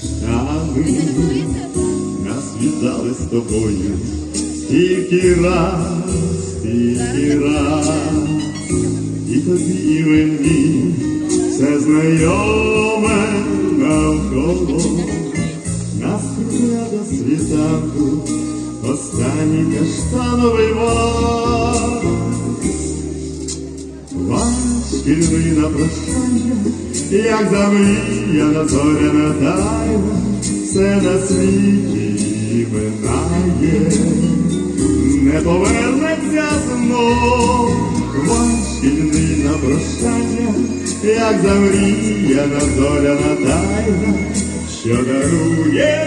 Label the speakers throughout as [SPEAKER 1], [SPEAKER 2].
[SPEAKER 1] каштани нас вітали з тобою. Стільки раз, стільки раз, і тобі і мені. Все знайоме навколо, нас кругля до світанку, останній каштановий вал. Ваш шкільний на прощання, як замріяна зоряна тайна, все на світі минає, не повернеться знов. Ваш шкільний на прощання, як замріяна зоряна тайна, що дарує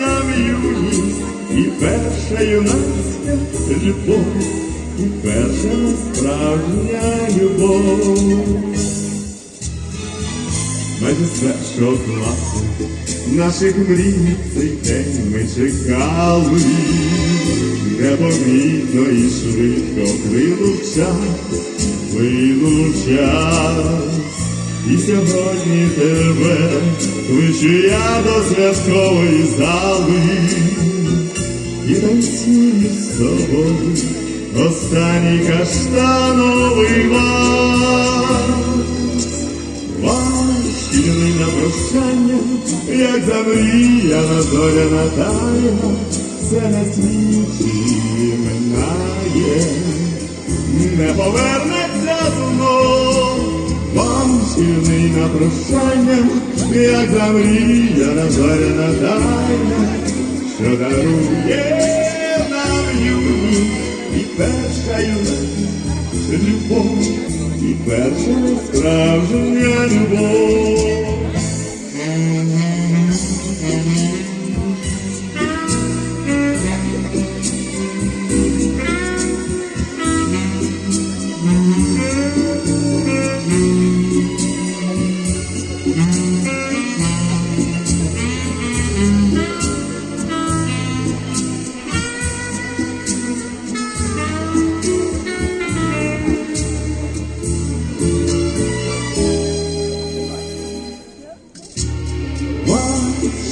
[SPEAKER 1] нам юність і перша юнацька любов і перша справжня любов. З першого класу наших мрій цей день ми чекали, непомітно і швидко плинув час, плинув час. І сьогодні тебе кличу я до святкової зали і танцюю з тобою останній каштановий вальс. Замріяна зоряна тайна, все на світі минає, не повернеться знов. Вам шкільний на прощання, як замріяна зоряна тайна, що дарує нам юність і перша юність, любов, і перша справжня любов.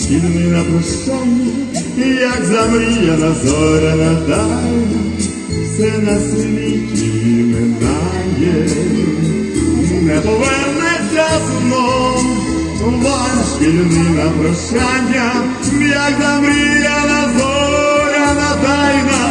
[SPEAKER 1] Шкільний на прощання, як замріяна зоряна тайна, все на світі минає, не повернеться знов. Ваш вільний на прощання, як замріяна